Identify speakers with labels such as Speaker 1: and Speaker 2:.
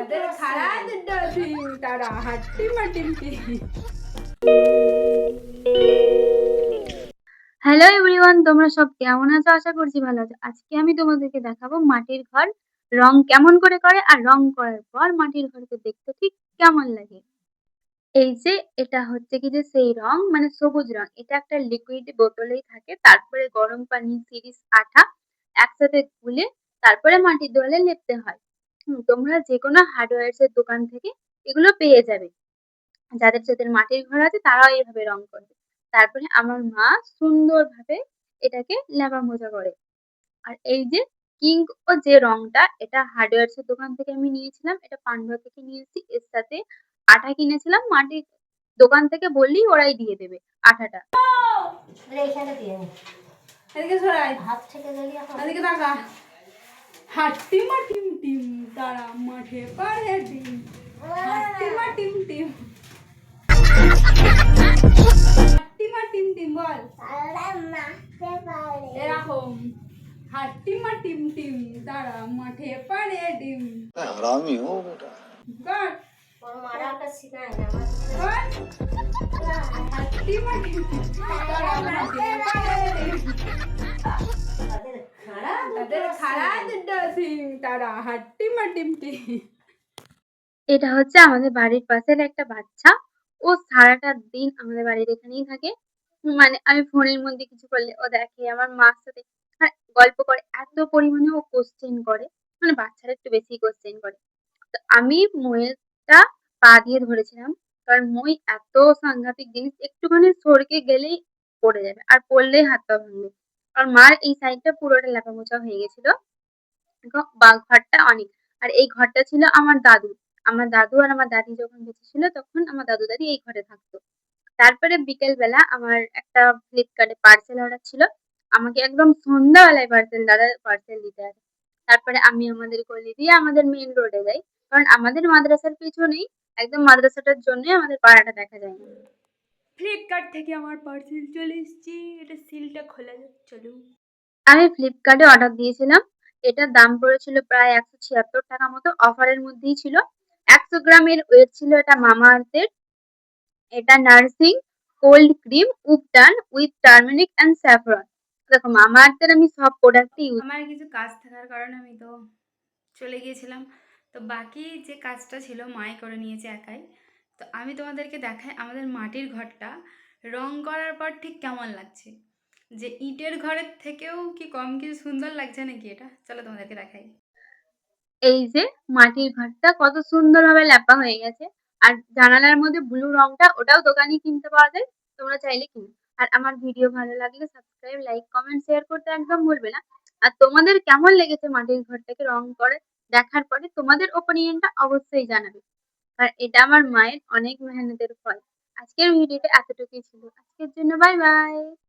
Speaker 1: তাদের তারা হাট্টি মাটিমটি
Speaker 2: hello everyone তোমরা সব কেমন আছো? আশা করছি ভালো আছো। আজকে আমি তোমাদেরকে দেখাবো মাটির ঘর রং কেমন করে করে আর রং করার পর মাটির ঘরকে দেখতে ঠিক কেমন লাগে। এই যে এটা হচ্ছে কি যে সেই রং মানে সবুজ রং। এটা একটা লিকুইড বোতলেই থাকে তারপরে গরম পানি সিরিজ আঠা একসাথে গুলে তারপরে মাটির দেওয়ালে লেপতে হয়। তোমরা যে কোনো হার্ডওয়্যার্স এর দোকান থেকে এগুলো পেয়ে যাবে। যাদের যাদের মাটির ঘর আছে তারাও এইভাবে রং করবে। তারপরে আমার মা সুন্দরভাবে এটাকে লেপা মোজা করে। আর এই যে কিং ও যে রংটা এটা হার্ডওয়্যার্স এর দোকান থেকে আমি নিয়েছিলাম এটা পান্ডুয়া থেকে নিয়েছি। এর সাথে আঠা কিনেছিলাম মাটির দোকান থেকে বললেই ওরাই দিয়ে দেবে
Speaker 3: দিয়ে
Speaker 1: এদিকে সরাই
Speaker 3: হাত থেকে গেলি
Speaker 1: এদিকে হাট্টি মা টিম টিম তারা মাঠে পাড়ে ডিম। হাট্টি মা টিম টিম। হাট্টি মা টিম টিম বল। এরকম। হাট্টি মা টিম টিম তারা মাঠে পাড়ে ডিম।
Speaker 4: হারামি হো বেটা
Speaker 1: কর
Speaker 3: ওর মারা কা শিখায় না
Speaker 1: হাট্টি মা টিম টিম তারা মাঠে পাড়ে ডিম।
Speaker 3: তাদের
Speaker 1: তারা হাট্টি
Speaker 2: এটা হচ্ছে আমাদের বাড়ির পাশের একটা বাচ্চা। ও সারাটা দিন আমাদের বাড়ির এখানেই থাকে। মানে আমি ফোনের মধ্যে কিছু করলে ও দেখে আমার মার সাথে গল্প করে এত পরিমাণে ও কোশ্চেন করে। মানে বাচ্চারা একটু বেশি কোশ্চেন করে। তো আমি মইটা পা দিয়ে ধরেছিলাম কারণ মই এত সাংঘাতিক জিনিস একটুখানি সরকে গেলেই পড়ে যাবে আর পড়লেই হাত পা ভাঙবে। আর মার এই সাইডটা পুরোটা লেপা মোচা হয়ে গেছিল। বা ঘরটা অনেক। আর এই ঘরটা ছিল আমার দাদু। আমার দাদু আর আমার দাদি যখন বেঁচে ছিল তখন আমার দাদু দাদি এই ঘরে থাকতো। তারপরে বিকেল বেলা আমার একটা ফ্লিপকার্টে পার্সেল অর্ডার ছিল। আমাকে একদম সন্ধ্যাবেলায় পার্সেল দাদা পার্সেল দিতে আসে। তারপরে আমি আমাদের গলি দিয়ে আমাদের মেইন রোডে যাই। কারণ আমাদের মাদ্রাসার পিছনেই, একদম মাদ্রাসাটার জন্যই আমাদের পাড়াটা দেখা যায় না।
Speaker 1: ফ্লিপকার্ট থেকে আমার পার্সেল চলে এসেছে। এটা সিলটা খোলা যাক চলো
Speaker 2: আমি ফ্লিপকার্টে অর্ডার দিয়েছিলাম। এটার দাম পড়েছিল প্রায় একশো ছিয়াত্তর টাকা মতো। অফারের মধ্যেই ছিল। একশো গ্রামের ওয়েট ছিল এটা মামা আর্থের এটা nursing cold cream ubtan with turmeric and saffron দেখো মামা আর্থের আমি সব প্রোডাক্টই ইউজ
Speaker 1: আমার কিছু কাজ থাকার কারণে আমি তো চলে গিয়েছিলাম। তো বাকি যে কাজটা ছিল মাই করে নিয়েছে একাই। তো আমি তোমাদেরকে দেখাই আমাদের মাটির ঘরটা। রং করার পর ঠিক কেমন লাগছে? যে ইটের ঘরের থেকেও কি কম কিছু সুন্দর লাগছে নাকি এটা? চলো তোমাদেরকে দেখাই।
Speaker 2: এই যে মাটির ঘরটা কত সুন্দরভাবে লেপা হয়ে গেছে। আর জানালার মধ্যে ব্লু রংটা, ওটাও দোকানে কিনতে পাওয়া যায়। তোমরা চাইলে কিনো। আর আমার ভিডিও ভালো লাগলে সাবস্ক্রাইব লাইক কমেন্ট শেয়ার করতে একদম ভুলবে না। আর তোমাদের কেমন লেগেছে মাটির ঘরটাকে রং করে দেখার পরে, তোমাদের ওপিনিয়নটা অবশ্যই জানাবে। আর এটা আমার মায়ের অনেক মেহনতের ফল। আজকের ভিডিওটা এতটুকুই ছিল। আজকের জন্য বাই বাই